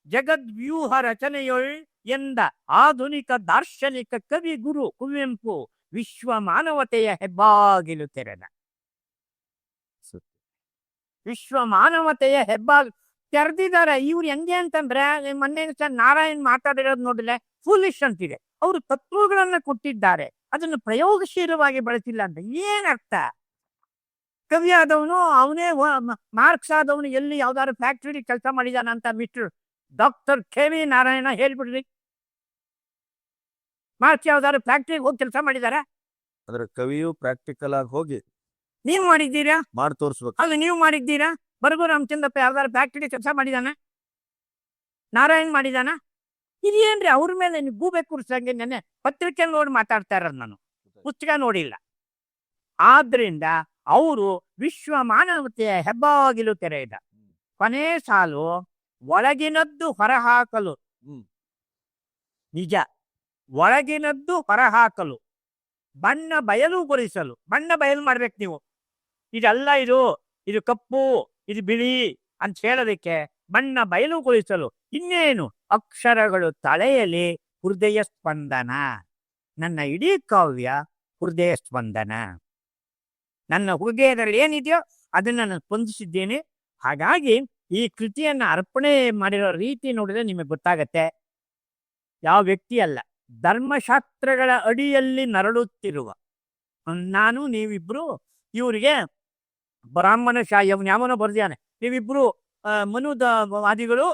ಜಗದ್ವ್ಯೂಹ ರಚನೆಯೊಳ್ ಎಂದ ಆಧುನಿಕ ದಾರ್ಶನಿಕ ಕವಿ ಗುರು ಕುವೆಂಪು ವಿಶ್ವ ಮಾನವತೆಯ ಹೆಬ್ಬಾಗಿಲು ತೆರೆದ. ವಿಶ್ವ ಮಾನವತೆಯ ಹೆಬ್ಬಾಗಿಲು ತೆರೆದಿದ್ದಾರೆ ಇವ್ರು ಹೆಂಗೆ ಅಂತಂದ್ರೆ ಮೊನ್ನೆ ನಾರಾಯಣ್ ಮಾತಾಡಿರೋದು ನೋಡಿದ್ರೆ ಫುಲಿಶ್ ಅಂತಿದೆ. ಅವರು ತತ್ವಗಳನ್ನ ಕೊಟ್ಟಿದ್ದಾರೆ. ಅದನ್ನು ಪ್ರಯೋಗಶೀಲವಾಗಿ ಬಳಸಿಲ್ಲ ಅಂತ ಏನರ್ಥ? ಕವಿ ಆದವನು ಅವನೇ ಮಾರ್ಕ್ಸ್ ಆದವನು ಎಲ್ಲಿ ಯಾವ್ದಾದ್ರು ಫ್ಯಾಕ್ಟರಿ ಕೆಲಸ ಮಾಡಿದಾನ ಅಂತ mister doctor K V Narayana ಹೇಳ್ಬಿಡ್ರಿ. Marks ಯಾವ್ದಾದ್ರು ಫ್ಯಾಕ್ಟ್ರಿಗೆ ಹೋಗಿ ಕೆಲಸ ಮಾಡಿದಾರ? ಅಂದ್ರೆ ಕವಿಯು ಪ್ರಾಕ್ಟಿಕಲ್ ಆಗಿ ಹೋಗಿ ನೀವು ಮಾಡಿದ್ದೀರಾ? ಮಾಡಿ ತೋರಿಸ್ಬೇಕು. ಅದು ನೀವು ಮಾಡಿದ್ದೀರಾ? ಬರ್ಗು ರಾಮಚಂದ್ರಪ್ಪ ಯಾವ್ದಾದ್ರು ಫ್ಯಾಕ್ಟ್ರಿ ಕೆಲಸ ಮಾಡಿದಾನ? ನಾರಾಯಣ್ ಮಾಡಿದಾನ? ಇದೇನ್ರಿ ಅವ್ರ ಮೇಲೆ ಗೂಬೆ ಕೂರಿಸಂಗೆ ನೆನೆ ಪತ್ರಿಕೆ ನೋಡಿ ಮಾತಾಡ್ತಾ ಇರೋದು ನಾನು. ಪುಸ್ತಕ ನೋಡಿಲ್ಲ. ಆದ್ರಿಂದ ಅವರು ವಿಶ್ವ ಮಾನವತೆಯ ಹೆಬ್ಬಾಗಿಲು ತೆರೆಯಿದ ಕೊನೆ ಸಾಲು ಒಳಗಿನದ್ದು ಹೊರಹಾಕಲು. ನಿಜ. ಒಳಗಿನದ್ದು ಹೊರಹಾಕಲು. ಬಣ್ಣ ಬಯಲುಗೊಳಿಸಲು ಬಣ್ಣ ಬಯಲು ಮಾಡ್ಬೇಕು ನೀವು. ಇದೆಲ್ಲ ಇದು ಇದು ಕಪ್ಪು ಇದು ಬಿಳಿ ಅಂತ ಹೇಳೋದಕ್ಕೆ ಬಣ್ಣ ಬಯಲುಗೊಳಿಸಲು ಇನ್ನೇನು ಅಕ್ಷರಗಳು ತಳೆಯಲಿ ಹೃದಯ ಸ್ಪಂದನ? ನನ್ನ ಇಡೀ ಕಾವ್ಯ ಹೃದಯ ಸ್ಪಂದನ. ನನ್ನ ಹೃದಯದಲ್ಲಿ ಏನಿದೆಯೋ ಅದನ್ನ ನಾನು ಸ್ಪಂದಿಸಿದ್ದೇನೆ. ಹಾಗಾಗಿ ಈ ಕೃತಿಯನ್ನ ಅರ್ಪಣೆ ಮಾಡಿರೋ ರೀತಿ ನೋಡಿದ್ರೆ ನಿಮಗೆ ಗೊತ್ತಾಗತ್ತೆ. ಯಾವ ವ್ಯಕ್ತಿ ಅಲ್ಲ, ಧರ್ಮಶಾಸ್ತ್ರಗಳ ಅಡಿಯಲ್ಲಿ ನರಳುತ್ತಿರುವ. ನಾನು, ನೀವಿಬ್ರು, ಇವರಿಗೆ ಬ್ರಾಹ್ಮಣ ಅವನು ಯಾವನೋ ಬರ್ದಿಯಾನೆ ನೀವಿಬ್ರು ಮನುದ ವಾದಿಗಳು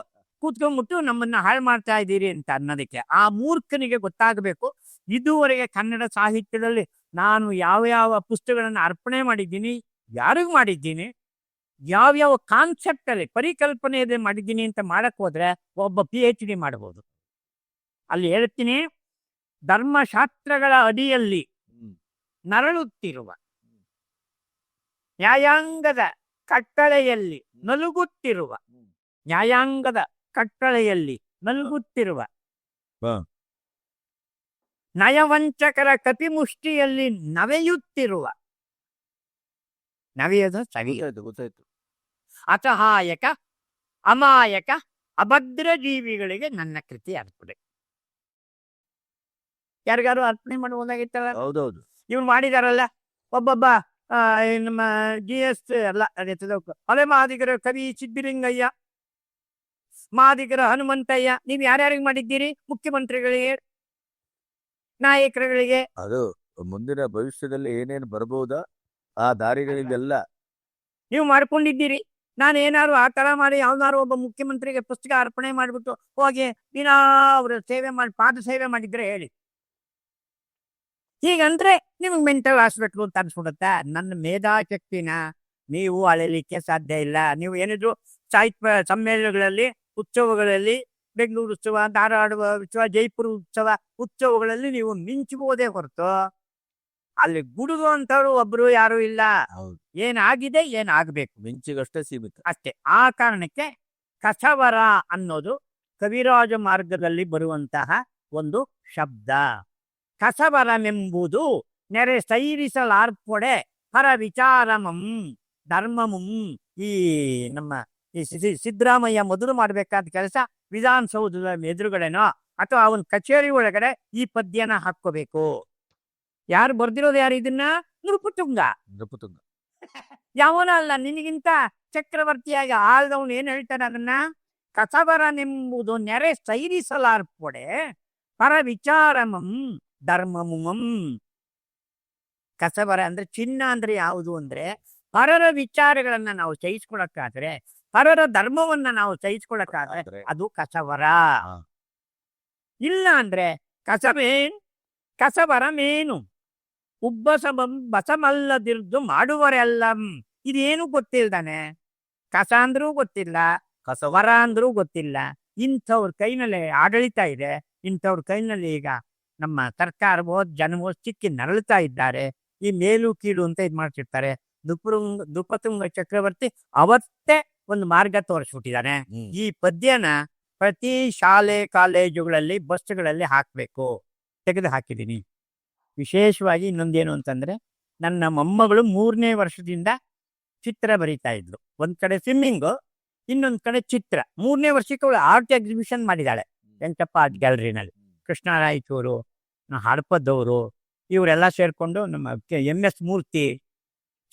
ಕೂತ್ಕೊಂಡ್ಬಿಟ್ಟು ನಮ್ಮನ್ನ ಹಾಳು ಮಾಡ್ತಾ ಇದ್ದೀರಿ ಅಂತ ಅನ್ನೋದಕ್ಕೆ. ಆ ಮೂರ್ಖನಿಗೆ ಗೊತ್ತಾಗಬೇಕು. ಇದುವರೆಗೆ ಕನ್ನಡ ಸಾಹಿತ್ಯದಲ್ಲಿ ನಾನು ಯಾವ ಯಾವ ಪುಸ್ತಕಗಳನ್ನ ಅರ್ಪಣೆ ಮಾಡಿದ್ದೀನಿ ಯಾರಿಗೂ ಮಾಡಿದ್ದೀನಿ ಯಾವ್ಯಾವ ಕಾನ್ಸೆಪ್ಟ್ ಅಲ್ಲಿ ಪರಿಕಲ್ಪನೆಯಲ್ಲಿ ಮಾಡಿದ್ದೀನಿ ಅಂತ ಮಾಡಕ್ ಹೋದ್ರೆ ಒಬ್ಬ ಪಿ ಎಚ್ ಡಿ ಮಾಡಬಹುದು ಅಲ್ಲಿ ಹೇಳ್ತೀನಿ ಧರ್ಮಶಾಸ್ತ್ರಗಳ ಅಡಿಯಲ್ಲಿ. ನರಳುತ್ತಿರುವ ನ್ಯಾಯಾಂಗದ ಕಟ್ಟಳೆಯಲ್ಲಿ ನಲುಗುತ್ತಿರುವ ನ್ಯಾಯಾಂಗದ ಕಟ್ಟಳೆಯಲ್ಲಿ ನಲುಗುತ್ತಿರುವ. ನಯವಂಚಕರ ಕಪಿಮುಷ್ಟಿಯಲ್ಲಿ ನವೆಯುತ್ತಿರುವ ನವೆಯದು ಸವಿಯೋದು ಗೊತ್ತಾಯ್ತು. ಅಸಹಾಯಕ ಅಮಾಯಕ ಅಭದ್ರ ಜೀವಿಗಳಿಗೆ ನನ್ನ ಕೃತಿ ಅರ್ಪಣೆ. ಯಾರಿಗಾರು ಅರ್ಪಣೆ ಮಾಡಬಹುದಾಗಿತ್ತಲ್ಲ ಹೌದೌದು. ಇವ್ರು ಮಾಡಿದಾರಲ್ಲ? ಒಬ್ಬೊಬ್ಬ ನಮ್ಮ ಜಿ ಎಸ್ ಅಲ್ಲ ಅದೇ ಹಳೆ ಮಾದಿಗರ ಕವಿ ಸಿದ್ದಿಲಿಂಗಯ್ಯ ಮಾದಿಗರ ಹನುಮಂತಯ್ಯ ನೀವು ಯಾರ್ಯಾರಿಗೆ ಮಾಡಿದ್ದೀರಿ? ಮುಖ್ಯಮಂತ್ರಿಗಳಿಗೆ ನಾಯಕರುಗಳಿಗೆ. ಅದು ಮುಂದಿನ ಭವಿಷ್ಯದಲ್ಲಿ ಏನೇನು ಬರಬಹುದಾ ಆ ದಾರಿಗಳಿಗೆಲ್ಲ. ನೀವು ಮಾಡ್ಕೊಂಡಿದ್ದೀರಿ. ನಾನು ಏನಾದ್ರು ಆ ತರ ಮಾಡಿ ಯಾವ್ದಾರು ಒಬ್ಬ ಮುಖ್ಯಮಂತ್ರಿಗೆ ಪುಸ್ತಕ ಅರ್ಪಣೆ ಮಾಡಿಬಿಟ್ಟು ಹೋಗಿ ದಿನ ಅವರ ಸೇವೆ ಮಾಡಿ ಪಾದ ಸೇವೆ ಮಾಡಿದ್ರೆ ಹೇಳಿ. ಹೀಗಂದ್ರೆ ನಿಮ್ಗೆ ಮೆಂಟಲ್ ಹಾಸ್ಪಿಟ್ಲು ಅಂತ ಅನ್ಸ್ಬಿಡುತ್ತೆ? ನನ್ನ ಮೇಧಾಶಕ್ತಿನ ನೀವು ಅಳೆಯಲಿಕ್ಕೆ ಸಾಧ್ಯ ಇಲ್ಲ. ನೀವು ಏನಿದ್ರು ಸಾಹಿತ್ಯ ಸಮ್ಮೇಳನಗಳಲ್ಲಿ ಉತ್ಸವಗಳಲ್ಲಿ ಬೆಂಗಳೂರು ಉತ್ಸವ ಧಾರವಾಡ ಉತ್ಸವ ಜೈಪುರ ಉತ್ಸವ ಉತ್ಸವಗಳಲ್ಲಿ ನೀವು ಮಿಂಚಬಹುದೇ ಹೊರತು ಅಲ್ಲಿ ಗುಡುಗು ಅಂತವ್ರು ಒಬ್ರು ಯಾರು ಇಲ್ಲ. ಏನಾಗಿದೆ ಏನಾಗಬೇಕು? ಮಿಂಚಿಗಷ್ಟೇ ಸೀಮಿತ. ಅಷ್ಟೇ. ಆ ಕಾರಣಕ್ಕೆ ಕಸವರ ಅನ್ನೋದು ಕವಿರಾಜ ಮಾರ್ಗದಲ್ಲಿ ಬರುವಂತಹ ಒಂದು ಶಬ್ದ. ಕಸವರನೆಂಬುದು ನೆರೆ ಸೈರಿಸಲಾರ್ಪೊಡೆ ಪರ ವಿಚಾರಮಂ ಧರ್ಮಮಂ. ಈ ನಮ್ಮ ಈ ಸಿದ್ದರಾಮಯ್ಯ ಮೊದಲು ಮಾಡ್ಬೇಕಾದ ಕೆಲಸ ವಿಧಾನಸೌಧದ ಎದುರುಗಡೆನೋ ಅಥವಾ ಅವನ ಕಚೇರಿ ಒಳಗಡೆ ಈ ಪದ್ಯನ ಹಾಕೋಬೇಕು ಯಾರು ಬರ್ದಿರೋದು ಯಾರು ಇದನ್ನ? ನೃಪತುಂಗ. ನೃಪತುಂಗ. ಯಾವನ ಅಲ್ಲ ನಿನಗಿಂತ ಚಕ್ರವರ್ತಿಯಾಗಿ ಆಳ್ದವನು ಏನ್ ಹೇಳ್ತಾನೆ ಅದನ್ನ? ಕಸಬರನೆಂಬುದು ನೆರೆ ಸೈರಿಸಲಾರ್ಪೊಡೆ ಪರ ವಿಚಾರಮಂ ಧರ್ಮಮುಮಂ. ಕಸಬರ ಅಂದ್ರೆ ಚಿನ್ನ ಅಂದ್ರೆ ಯಾವುದು ಅಂದ್ರೆ ಪರರ ವಿಚಾರಗಳನ್ನ ನಾವು ಸಹಿಸ್ಕೊಳಕ್ಕಾದ್ರೆ ಪರರ ಧರ್ಮವನ್ನ ನಾವು ಸಹಿಸ್ಕೊಳಕ್ಕಾದ್ರೆ ಅದು ಕಸವರ ಇಲ್ಲ ಅಂದ್ರೆ ಕಸವೇನ್ ಕಸವರ ಮೇನು. ಉಬ್ಬಸಬಂ ಬಸಮಲ್ಲದಿರ್ದು ಮಾಡುವರೆಲ್ಲಂ. ಇದೇನು ಗೊತ್ತಿಲ್ದಾನೆ. ಕಸ ಅಂದ್ರೂ ಗೊತ್ತಿಲ್ಲ. ಕಸವರ ಅಂದ್ರೂ ಗೊತ್ತಿಲ್ಲ. ಇಂಥವ್ರ ಕೈನಲ್ಲಿ ಆಡಳಿತ ಇದೆ. ಇಂಥವ್ರ ಕೈನಲ್ಲಿ ಈಗ ನಮ್ಮ ಸರ್ಕಾರವೋ ಜನವೋ ಸಿಕ್ಕಿ ನರಳುತ್ತಾ ಇದ್ದಾರೆ ಈ ಮೇಲು ಕೀಳು ಅಂತ ಇದು ಮಾಡ್ತಿರ್ತಾರೆ. ದುಪುರುಂಗ ದುಪತುಂಗ ಚಕ್ರವರ್ತಿ ಅವತ್ತೇ ಒಂದು ಮಾರ್ಗ ತೋರಿಸ್ಬಿಟ್ಟಿದ್ದಾನೆ. ಈ ಪದ್ಯನ ಪ್ರತಿ ಶಾಲೆ ಕಾಲೇಜುಗಳಲ್ಲಿ ಬಸ್ಗಳಲ್ಲಿ ಹಾಕಬೇಕು. ತೆಗೆದು ಹಾಕಿದ್ದೀನಿ ವಿಶೇಷವಾಗಿ ಇನ್ನೊಂದೇನು ಅಂತಂದ್ರೆ ನನ್ನ ಮೊಮ್ಮಗಳು ಮೂರನೇ ವರ್ಷದಿಂದ ಚಿತ್ರ ಬರೀತಾ ಇದ್ಲು. ಒಂದ್ ಕಡೆ ಸ್ವಿಮ್ಮಿಂಗ್ ಇನ್ನೊಂದ್ ಕಡೆ ಚಿತ್ರ. ಮೂರನೇ ವರ್ಷಕ್ಕೆ ಅವಳು ಆರ್ಟ್ ಎಕ್ಸಿಬಿಷನ್ ಮಾಡಿದ್ದಾಳೆ. ವೆಂಕಪ್ಪ ಆರ್ಟ್ ಗ್ಯಾಲರಿನಲ್ಲಿ ಕೃಷ್ಣ ರಾಯಚೂರು ಹಡಪದವರು ಇವರೆಲ್ಲ ಸೇರಿಕೊಂಡು ನಮ್ಮ ಎಂ ಎಸ್ ಮೂರ್ತಿ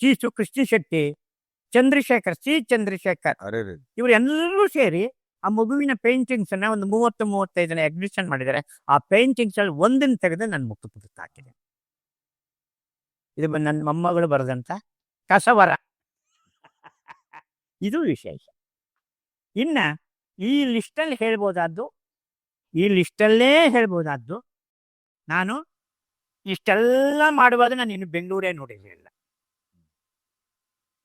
ಚೀಸು ಕೃಷ್ಣ ಶೆಟ್ಟಿ ಚಂದ್ರಶೇಖರ್ ಸಿ ಚಂದ್ರಶೇಖರ್ ಇವರೆಲ್ಲರೂ ಸೇರಿ ಆ ಮಗುವಿನ ಪೇಂಟಿಂಗ್ಸ್ ಅನ್ನ ಒಂದು ಮೂವತ್ತು ಮೂವತ್ತೈದನ ಎಕ್ಸಿಬಿಷನ್ ಮಾಡಿದ್ದಾರೆ. ಆ ಪೇಂಟಿಂಗ್ಸ್ ಅಲ್ಲಿ ಒಂದನ್ನು ತೆಗೆದು ನನ್ನ ಪುಸ್ತಕ ಹಾಕಿದೆ ಇದು ನನ್ನ ಮೊಮ್ಮಗಳು ಬರೆದಂತ ಕಸವರ. ಇದು ವಿಶೇಷ. ಇನ್ನ ಈ ಲಿಸ್ಟಲ್ಲಿ ಹೇಳ್ಬೋದಾದ್ದು ಈ ಲಿಸ್ಟಲ್ಲೇ ಹೇಳ್ಬೋದಾದ್ದು. ನಾನು ಇಷ್ಟೆಲ್ಲ ಮಾಡುವಾಗ ನಾನು ಇನ್ನು ಬೆಂಗಳೂರೇ ನೋಡಿರಲಿಲ್ಲ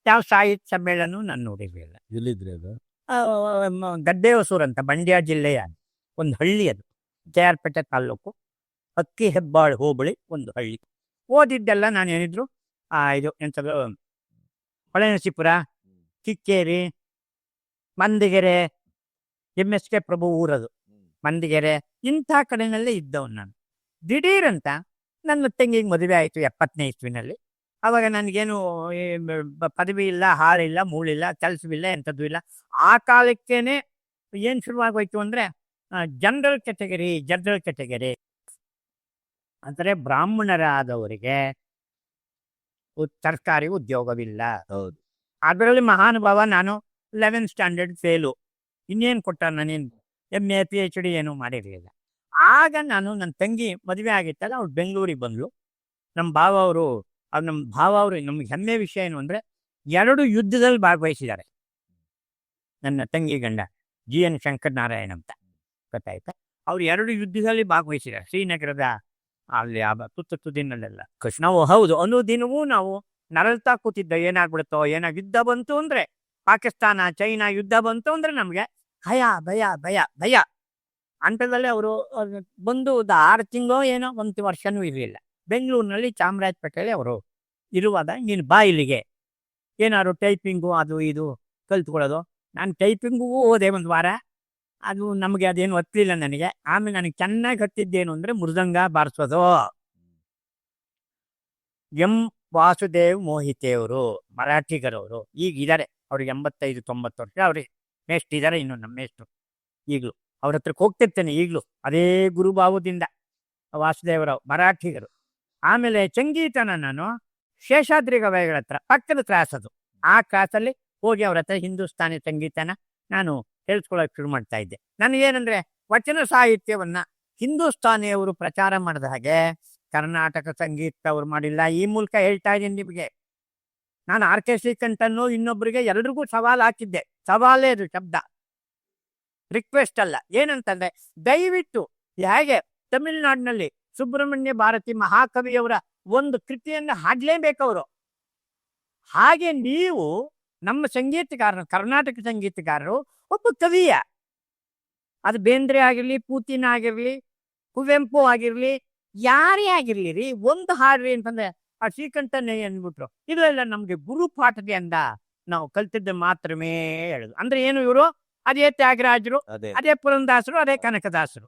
ಯಾವ ಸಾಹಿತ್ಯ ಸಮ್ಮೇಳನ ನಾನು ನೋಡಿರಲಿಲ್ಲ ಎಲ್ಲಿದ್ರಿ ಅದು? ಗದ್ದೆ ಹೊಸೂರು ಅಂತ ಮಂಡ್ಯ ಜಿಲ್ಲೆಯ ಒಂದು ಹಳ್ಳಿ ಅದು. ಜಯಾರ್ಪೇಟೆ ತಾಲೂಕು ತಾಲ್ಲೂಕು. ಅಕ್ಕಿ ಹೆಬ್ಬಾಳು ಹೋಬಳಿ ಒಂದು ಹಳ್ಳಿ. ಓದಿದ್ದೆಲ್ಲ ನಾನು ಏನಿದ್ರು ಆ ಇದು ಎಂಥದ್ದು Holenarasipura Kikkeri Mandigere M S K Prabhu ಊರದು. Mandigere ಇಂಥ ಕಡೆನಲ್ಲೇ ಇದ್ದವನು ನಾನು. ದಿಢೀರಂತ ನನ್ನ ತಂಗಿಗೆ ಮದುವೆ ಆಯಿತು ಎಪ್ಪತ್ತನೇ ಇಸ್ವಿನಲ್ಲಿ. ಅವಾಗ ನನಗೇನು ಪದವಿ ಇಲ್ಲ ಹಾಳಿಲ್ಲ ಮೂಳಿಲ್ಲ ಕೆಲಸವಿಲ್ಲ ಎಂಥದ್ದು ಇಲ್ಲ. ಆ ಕಾಲಕ್ಕೇನೆ ಏನು ಶುರುವಾಗೋಯ್ತು ಅಂದರೆ ಜನರಲ್ ಕೆಟಗರಿ ಜನರಲ್ ಕೆಟಗರಿ ಅಂದರೆ ಬ್ರಾಹ್ಮಣರಾದವರಿಗೆ ಸರ್ಕಾರಿ ಉದ್ಯೋಗವಿಲ್ಲ. ಹೌದು. ಅದರಲ್ಲಿ ಮಹಾನುಭಾವ ನಾನು ಲೆವೆನ್ ಸ್ಟ್ಯಾಂಡರ್ಡ್ ಫೇಲು ಇನ್ನೇನು ಕೊಟ್ಟ ನಾನೇನು M A P H D ಏನೂ ಮಾಡಿರಲಿಲ್ಲ. ಆಗ ನಾನು ನನ್ನ ತಂಗಿ ಮದುವೆ ಆಗಿತ್ತಲ್ಲ ಅವ್ರು ಬೆಂಗಳೂರಿಗೆ ಬಂದ್ಲು. ನಮ್ಮ ಭಾವ ಅವರು, ಅವ್ರು ನಮ್ಮ ಭಾವ ಅವರು ನಮ್ಗೆ ಹೆಮ್ಮೆ ವಿಷಯ ಏನು ಅಂದರೆ ಎರಡು ಯುದ್ಧದಲ್ಲಿ ಭಾಗವಹಿಸಿದ್ದಾರೆ. ನನ್ನ ತಂಗಿ ಗಂಡ ಜಿ ಎನ್ ಶಂಕರ್ ನಾರಾಯಣ್ ಅಂತ. ಗೊತ್ತಾಯ್ತಾ? ಅವ್ರು ಎರಡು ಯುದ್ಧದಲ್ಲಿ ಭಾಗವಹಿಸಿದ್ದಾರೆ. ಶ್ರೀನಗರದ ಅಲ್ಲಿ ಆ ತುತ್ತು ತುದಿನಲ್ಲೆಲ್ಲ. ನಾವು ಹೌದು, ಅನುದಿನವೂ ನಾವು ನರಳ್ತಾ ಕೂತಿದ್ದ ಏನಾಗ್ಬಿಡುತ್ತೋ, ಏನಾಗ ಯುದ್ಧ ಬಂತು ಅಂದ್ರೆ ಪಾಕಿಸ್ತಾನ, ಚೈನಾ ಯುದ್ಧ ಬಂತು ಅಂದ್ರೆ ನಮ್ಗೆ ಭಯ ಭಯ ಭಯ ಭಯ. ಅಂಥದ್ರಲ್ಲಿ ಅವರು ಬಂದು ಒಂದು ಆರು ತಿಂಗಳು ಏನೋ ಒಂದು ವರ್ಷನೂ ಇರಲಿಲ್ಲ. ಬೆಂಗಳೂರಿನಲ್ಲಿ ಚಾಮರಾಜಪೇಟೆಯಲ್ಲಿ ಅವರು ಇರುವಾಗ ನೀನು ಬಾ ಇಲ್ಲಿಗೆ. ಏನಾದ್ರು ಟೈಪಿಂಗು ಅದು ಇದು ಕಲ್ತ್ಕೊಳ್ಳೋದು. ನಾನು ಟೈಪಿಂಗೂ ಹೋದೆ ಒಂದು ವಾರ. ಅದು ನಮಗೆ ಅದೇನು ಒತ್ತಲಿಲ್ಲ ನನಗೆ. ಆಮೇಲೆ ನನಗೆ ಚೆನ್ನಾಗಿ ಹತ್ತಿದ್ದೇನು ಅಂದರೆ ಮೃದಂಗ ಬಾರಿಸೋದು. ಎಂ ವಾಸುದೇವ್ ಮೋಹಿತೆಯವರು, ಮರಾಠಿಗರವರು ಈಗ ಇದ್ದಾರೆ ಅವ್ರಿಗೆ ಎಂಬತ್ತೈದು ತೊಂಬತ್ತು ವರ್ಷ ಅವ್ರಿಗೆ. ಮೇಸ್ಟ್ ಇದ್ದಾರೆ ಇನ್ನು ನಮ್ಮ ಮೇಸ್ಟ್ರು ಈಗಲೂ ಅವ್ರ ಹತ್ರಕ್ಕೆ ಹೋಗ್ತಿರ್ತೇನೆ, ಈಗಲೂ ಅದೇ ಗುರುಭಾವದಿಂದ ವಾಸುದೇವರಾವ್ ಮರಾಠಿಗರು. ಆಮೇಲೆ ಚಂಗೀತನ ನಾನು ಶೇಷಾದ್ರಿ ಗವಾಯಿಗಳ ಹತ್ರ, ಪಕ್ಕದ ಕ್ಲಾಸ್ ಅದು. ಆ ಕ್ಲಾಸಲ್ಲಿ ಹೋಗಿ ಅವ್ರ ಹತ್ರ ಹಿಂದೂಸ್ತಾನಿ ಸಂಗೀತನ ನಾನು ಹೇಳ್ಸ್ಕೊಳಕ್ ಶುರು ಮಾಡ್ತಾ ಇದ್ದೆ. ನನಗೇನಂದ್ರೆ ವಚನ ಸಾಹಿತ್ಯವನ್ನ ಹಿಂದೂಸ್ತಾನಿಯವರು ಪ್ರಚಾರ ಮಾಡಿದ ಹಾಗೆ ಕರ್ನಾಟಕ ಸಂಗೀತ ಅವ್ರು ಮಾಡಿಲ್ಲ, ಈ ಮೂಲಕ ಹೇಳ್ತಾ ಇದ್ದೀನಿ ನಿಮಗೆ. ನಾನು ಆರ್ ಕೆ ಶ್ರೀಕಂಠನ್ನು ಇನ್ನೊಬ್ಬರಿಗೆ ಎಲ್ರಿಗೂ ಸವಾಲು ಹಾಕಿದ್ದೆ. ಸವಾಲೇ ಅದು ಶಬ್ದ. ರಿಕ್ವೆಸ್ಟ್ ಅಲ್ಲ. ಏನಂತಂದ್ರೆ, ದಯವಿಟ್ಟು ಹೇಗೆ ತಮಿಳುನಾಡಿನಲ್ಲಿ ಸುಬ್ರಹ್ಮಣ್ಯ ಭಾರತಿ ಮಹಾಕವಿಯವರ ಒಂದು ಕೃತಿಯನ್ನು ಹಾಡ್ಲೇಬೇಕವರು ಹಾಗೆ ನೀವು ನಮ್ಮ ಸಂಗೀತಗಾರರು, ಕರ್ನಾಟಕ ಸಂಗೀತಗಾರರು, ಒಬ್ಬ ಕವಿಯ. ಅದು ಬೇಂದ್ರೆ ಆಗಿರ್ಲಿ, ಪೂತಿನ ಆಗಿರ್ಲಿ, ಕುವೆಂಪು ಆಗಿರ್ಲಿ, ಯಾರೇ ಆಗಿರ್ಲಿ ರೀ, ಒಂದು ಹಾಡ್ರಿ ಅಂತಂದ್ರೆ ಆ ಶ್ರೀಕಂಠನೇ ಅಂದ್ಬಿಟ್ರು. ಇಲ್ಲ ಇಲ್ಲ ನಮ್ಗೆ ಗುರು ಪಾಠದಿಂದ ನಾವು ಕಲ್ತಿದ್ದು ಮಾತ್ರಮೇ ಹೇಳುದು. ಅಂದ್ರೆ ಏನು ಇವರು? ಅದೇ ತ್ಯಾಗರಾಜರು ಅದೇ. ಪುರಂದಾಸರು ಅದೇ ಕನಕದಾಸರು.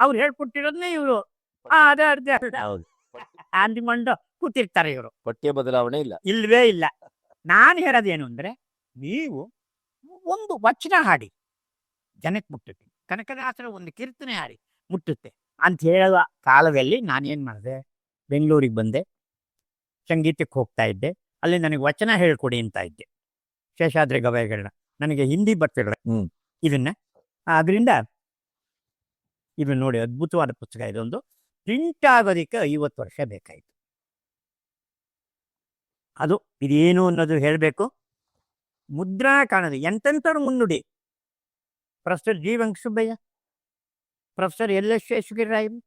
ಅವ್ರು ಹೇಳ್ಕೊಟ್ಟಿರೋದನ್ನೇ ಇವರು. ಅದೇ ಅದೇ ಹೌದು. ಮಂಡ ಕೂತಿರ್ತಾರೆ ಇವರು. ಪಠ್ಯ ಬದಲಾವಣೆ ಇಲ್ಲ. ಇಲ್ವೇ ಇಲ್ಲ. ನಾನು ಹೇಳೋದೇನು ಅಂದ್ರೆ ನೀವು ಒಂದು ವಚನ ಹಾಡಿ. ಜನಕ್ಕೆ ಮುಟ್ಟುತ್ತೆ. ಕನಕದಾಸರ ಒಂದು ಕೀರ್ತನೆ ಹಾಡಿ. ಮುಟ್ಟುತ್ತೆ. ಅಂತ ಹೇಳುವ ಕಾಲದಲ್ಲಿ ನಾನೇನ್ ಮಾಡಿದೆ? ಬೆಂಗಳೂರಿಗೆ ಬಂದೆ. ಸಂಗೀತಕ್ಕೆ ಹೋಗ್ತಾ ಇದ್ದೆ. ಅಲ್ಲಿ ನನಗೆ ವಚನ ಹೇಳ್ಕೊಡಿ ಅಂತ ಇದ್ದೆ. ಶೇಷಾದ್ರಿ ಗವಾಯಿಗಳನ್ನ. ನನಗೆ ಹಿಂದಿ ಬರ್ತಿಲ್ಲ. ಇದನ್ನ. ಅದರಿಂದ ಇದು ನೋಡಿ ಅದ್ಭುತವಾದ ಪುಸ್ತಕ ಇದೊಂದು ಪ್ರಿಂಟ್ ಆಗೋದಕ್ಕೆ ಐವತ್ತು ವರ್ಷ ಬೇಕಾಯಿತು. ಅದು ಇದೇನು ಅನ್ನೋದು ಹೇಳಬೇಕು. ಮುದ್ರಾ ಕಾಣದು. ಎಂತೆಂಥವ್ರು ಮುನ್ನುಡಿ? Professor G Venkatasubbaiah? Professor L S ಶೇಷಗಿರಿರಾಯರು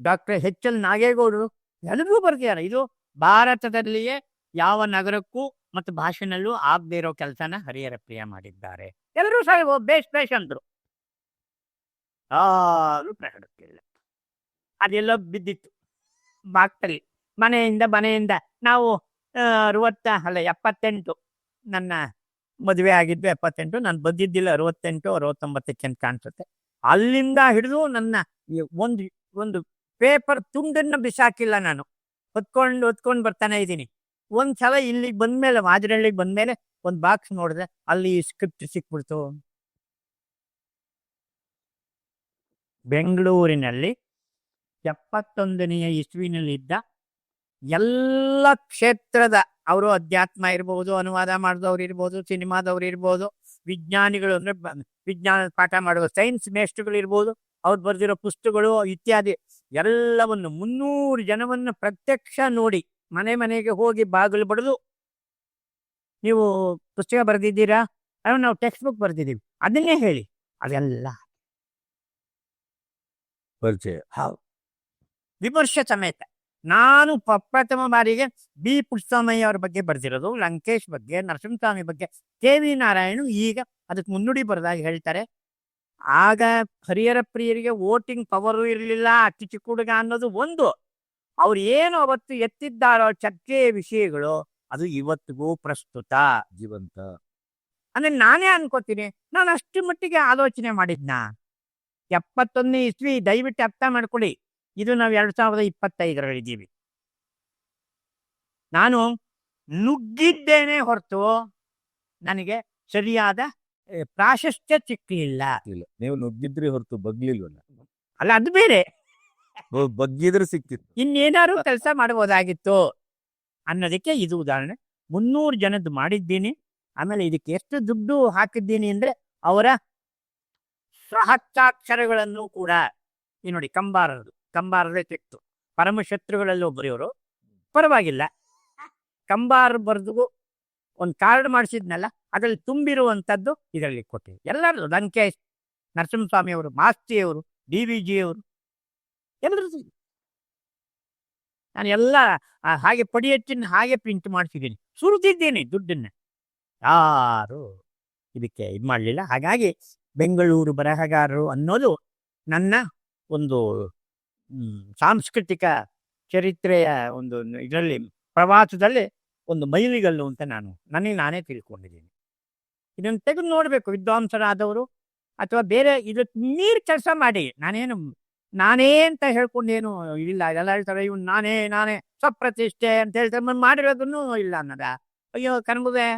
doctor H L ನಾಗೇಗೌಡರು? ಎಲ್ಲರೂ ಬರ್ತಿದ್ದಾರೆ ಇದು ಭಾರತದಲ್ಲಿಯೇ ಯಾವ ನಗರಕ್ಕೂ ಮತ್ತು ಭಾಷೆನಲ್ಲೂ ಆಗದೆ ಇರೋ ಕೆಲಸನ ಹರಿಹರ ಪ್ರಿಯ ಮಾಡಿದ್ದಾರೆ. ಎಲ್ಲರೂ ಸಹ ಬೇಸ್ ಬೇಸ್ ಅಂದ್ರು. ಯಾರು ಪ್ರಕಟಿಲ್ಲ ಅದೆಲ್ಲ ಬಿದ್ದಿತ್ತು. ಬಾಕ್ತಲ್ಲಿ ಮನೆಯಿಂದ ಮನೆಯಿಂದ ನಾವು ಅರವತ್ತ, ಅಲ್ಲ, ಎಪ್ಪತ್ತೆಂಟು, ನನ್ನ ಮದುವೆ ಆಗಿದ್ದು ಎಪ್ಪತ್ತೆಂಟು, ನಾನು ಬಂದಿದ್ದಿಲ್ಲ ಅರವತ್ತೆಂಟು, ಅರವತ್ತೊಂಬತ್ತಕ್ಕೆ ಅಂತ ಕಾಣಿಸುತ್ತೆ. ಅಲ್ಲಿಂದ ಹಿಡಿದು ನನ್ನ ಒಂದು ಒಂದು ಪೇಪರ್ ತುಂಡನ್ನು ಬಿಸಾಕಿಲ್ಲ ನಾನು. ಹೊತ್ಕೊಂಡು ಹೊತ್ಕೊಂಡು ಬರ್ತಾನೆ ಇದ್ದೀನಿ. ಒಂದ್ಸಲ ಇಲ್ಲಿಗೆ ಬಂದ್ಮೇಲೆ ಮಾಜರಹಳ್ಳಿಗೆ ಬಂದ್ಮೇಲೆ ಒಂದು ಬಾಕ್ಸ್ ನೋಡಿದೆ ಅಲ್ಲಿ ಸ್ಕ್ರಿಪ್ಟ್ ಸಿಕ್ಬಿಡ್ತು. ಬೆಂಗಳೂರಿನಲ್ಲಿ ಎಪ್ಪತ್ತೊಂದನೆಯ ಇಸ್ವಿನಲ್ಲಿದ್ದ ಎಲ್ಲ ಕ್ಷೇತ್ರದ ಅವರು ಅಧ್ಯಾತ್ಮ ಇರ್ಬೋದು, ಅನುವಾದ ಮಾಡಿದವ್ರು ಇರ್ಬೋದು, ಸಿನಿಮಾದವ್ರು ಇರ್ಬೋದು, ವಿಜ್ಞಾನಿಗಳು ಅಂದ್ರೆ ವಿಜ್ಞಾನದ ವಿಜ್ಞಾನ ಪಾಠ ಮಾಡುವ ಸೈನ್ಸ್ ಮೇಸ್ಟ್ಗಳು ಇರ್ಬೋದು ಅವ್ರು ಬರೆದಿರೋ ಪುಸ್ತಕಗಳು ಇತ್ಯಾದಿ ಎಲ್ಲವನ್ನು ಮುನ್ನೂರು ಜನವನ್ನು ಪ್ರತ್ಯಕ್ಷ ನೋಡಿ ಮನೆ ಮನೆಗೆ ಹೋಗಿ ಬಾಗಿಲು ಬಡಿದು ನೀವು ಪುಸ್ತಕ ಬರೆದಿದ್ದೀರಾ? ಅಥವಾ ನಾವು ಟೆಕ್ಸ್ಟ್ ಬುಕ್ ಬರೆದಿದ್ದೀವಿ. ಅದನ್ನೇ ಹೇಳಿ. ಅದೆಲ್ಲ. ಪರಿಚಯ. ಹೌದು. ವಿಮರ್ಶೆ ಸಮೇತ. ನಾನು ಪ್ರಥಮ ಬಾರಿಗೆ ಬಿ. ಪುಟ್ಟಸ್ವಾಮಯ್ಯ ಅವ್ರ ಬಗ್ಗೆ ಬರೆದಿರೋದು ಲಂಕೇಶ್ ಬಗ್ಗೆ ನರಸಿಂಹಸ್ವಾಮಿ ಬಗ್ಗೆ ಕೆ. ವಿ. ನಾರಾಯಣ್ ಈಗ ಅದಕ್ಕೆ ಮುನ್ನುಡಿ ಬರೆದಾಗ ಹೇಳ್ತಾರೆ. ಆಗ ಹರಿಹರ ಪ್ರಿಯರಿಗೆ ವೋಟಿಂಗ್ ಪವರು ಇರಲಿಲ್ಲ ಅತಿ ಚಿಕ್ಕ ಹುಡುಗ ಅನ್ನೋದು ಒಂದು. ಅವ್ರು ಏನು ಅವತ್ತು ಎತ್ತಿದ್ದಾರೋ ಚರ್ಚೆಯ ವಿಷಯಗಳು ಅದು ಇವತ್ತಿಗೂ ಪ್ರಸ್ತುತ. ಜೀವಂತ. ಅಂದ್ರೆ ನಾನೇ ಅನ್ಕೋತೀನಿ ನಾನು ಅಷ್ಟು ಮಟ್ಟಿಗೆ ಆಲೋಚನೆ ಮಾಡಿದ್ನಾ? ಎಪ್ಪತ್ತೊಂದನೇ ಇಸ್ವಿ ದಯವಿಟ್ಟು ಅರ್ಥ ಮಾಡ್ಕೊಳ್ಳಿ. ಇದು ನಾವು ಎರಡ್ ಸಾವಿರದ ಇಪ್ಪತ್ತೈದರಲ್ಲಿದ್ದೀವಿ ನಾನು ನುಗ್ಗಿದ್ದೇನೆ ಹೊರತು ನನಗೆ ಸರಿಯಾದ ಪ್ರಾಶಸ್ತ್ಯ ಸಿಕ್ಕಲಿಲ್ಲ ಇಲ್ಲ. ನೀವು ನುಗ್ಗಿದ್ರಿ ಹೊರತು ಬಗ್ಲಿಲ್ವಲ್ಲ? ಅಲ್ಲ ಅದು ಬೇರೆ. ಬಗ್ಗಿದ್ರೆ ಸಿಕ್ತಿತ್ತು ಇನ್ನೇನಾದ್ರು ಕೆಲಸ ಮಾಡಬಹುದಾಗಿತ್ತು ಅನ್ನೋದಕ್ಕೆ ಇದು ಉದಾಹರಣೆ. ಮುನ್ನೂರು ಜನದ್ದು ಮಾಡಿದ್ದೀನಿ. ಆಮೇಲೆ ಇದಕ್ಕೆ ಎಷ್ಟು ದುಡ್ಡು ಹಾಕಿದ್ದೀನಿ ಅಂದ್ರೆ ಅವರ ಸಹಸ್ತಾಕ್ಷರಗಳನ್ನು ಕೂಡ. ಈ ನೋಡಿ ಕಂಬಾರದು ಕಂಬಾರದೇ ತೆಕ್ತು ಪರಮಶತ್ರುಗಳಲ್ಲಿ ಒಬ್ಬರಿವರು ಪರವಾಗಿಲ್ಲ. ಕಂಬಾರ ಬರೆದು ಒಂದು ಕಾರ್ಡ್ ಮಾಡಿಸಿದ್ನಲ್ಲ ಅದರಲ್ಲಿ ತುಂಬಿರುವಂಥದ್ದು ಇದರಲ್ಲಿ ಕೊಟ್ಟಿದೆ. ಎಲ್ಲರದು ಲಂಕೇಶ್ ನರಸಿಂಹಸ್ವಾಮಿ ಅವರು ಮಾಸ್ತಿಯವರು ಡಿ ವಿ ಜಿ ಅವರು, ಎಲ್ಲರದ್ದು. ನಾನು ಎಲ್ಲ ಹಾಗೆ ಪಡಿಯಚ್ಚಿನ ಹಾಗೆ ಪ್ರಿಂಟ್ ಮಾಡಿಸಿದ್ದೀನಿ. ಸುರಿದಿದ್ದೀನಿ ದುಡ್ಡನ್ನು. ಯಾರು ಇದಕ್ಕೆ ಇದು ಮಾಡಲಿಲ್ಲ. ಹಾಗಾಗಿ ಬೆಂಗಳೂರು ಬರಹಗಾರರು ಅನ್ನೋದು ನನ್ನ ಒಂದು ಸಾಂಸ್ಕೃತಿಕ ಚರಿತ್ರೆಯ ಒಂದು ಇದರಲ್ಲಿ, ಪ್ರವಾಸದಲ್ಲಿ ಒಂದು ಮೈಲಿಗಲ್ಲು ಅಂತ ನಾನು, ನನಗೆ ನಾನೇ ತಿಳ್ಕೊಂಡಿದ್ದೀನಿ. ಇದನ್ನು ತೆಗೆದು ನೋಡಬೇಕು ವಿದ್ವಾಂಸರಾದವರು. ಅಥವಾ ಬೇರೆ ಇದು ನೀರು ಕೆಲಸ ಮಾಡಿ. ನಾನೇನು ನಾನೇ ಅಂತ ಹೇಳ್ಕೊಂಡೇನು ಇಲ್ಲ. ಎಲ್ಲ ಹೇಳ್ತಾರೆ ಇವ್ನು ನಾನೇ ನಾನೇ ಸ್ವಪ್ರತಿಷ್ಠೆ ಅಂತ ಹೇಳ್ತಾರೆ. ಮನ್ ಮಾಡಿರೋದನ್ನು ಇಲ್ಲ ಅನ್ನೋದ? ಅಯ್ಯೋ ಕನ್ಬುವೆ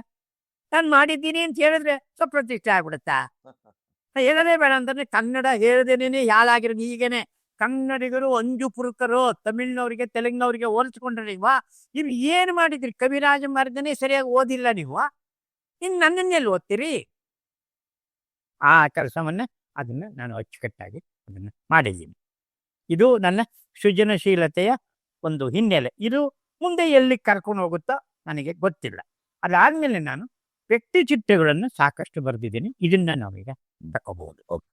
ನಾನು ಮಾಡಿದ್ದೀನಿ ಅಂತ ಹೇಳಿದ್ರೆ ಸ್ವಪ್ರತಿಷ್ಠೆ ಆಗ್ಬಿಡುತ್ತಾ? ಹೇಳದೇ ಬೇಡ ಅಂತಂದ್ರೆ ಕನ್ನಡ ಹೇಳ್ದೇನೆ ಯಾಳಾಗಿರೋದು ಈಗೇನೆ ಕನ್ನಡಿಗರು ಅಂಜು ಪುರುಕರು ತಮಿಳ್ನವರಿಗೆ ತೆಲುಗಿನವರಿಗೆ ಹೋಲಿಸ್ಕೊಂಡ್ರೆ ನೀವು ನೀವು ಏನು ಮಾಡಿದ್ರಿ? ಕವಿರಾಜ ಮಾರ್ಗನೇ ಸರಿಯಾಗಿ ಓದಿಲ್ಲ ನೀವು? ಇನ್ನು ನನ್ನನ್ನೆಲ್ಲಿ ಓದ್ತೀರಿ? ಆ ಕೆಲಸವನ್ನ ಅದನ್ನ ನಾನು ಅಚ್ಚುಕಟ್ಟಾಗಿ ಅದನ್ನ ಮಾಡಿದ್ದೀನಿ. ಇದು ನನ್ನ ಸೃಜನಶೀಲತೆಯ ಒಂದು ಹಿನ್ನೆಲೆ. ಇದು ಮುಂದೆ ಎಲ್ಲಿ ಕರ್ಕೊಂಡು ಹೋಗುತ್ತೋ ನನಗೆ ಗೊತ್ತಿಲ್ಲ. ಅದಾದ್ಮೇಲೆ ನಾನು ವ್ಯಕ್ತಿ ಚಿತ್ರಗಳನ್ನು ಸಾಕಷ್ಟು ಬರೆದಿದ್ದೀನಿ. ಇದನ್ನ ನಾವೀಗ ತಗೋಬಹುದು. ಓಕೆ.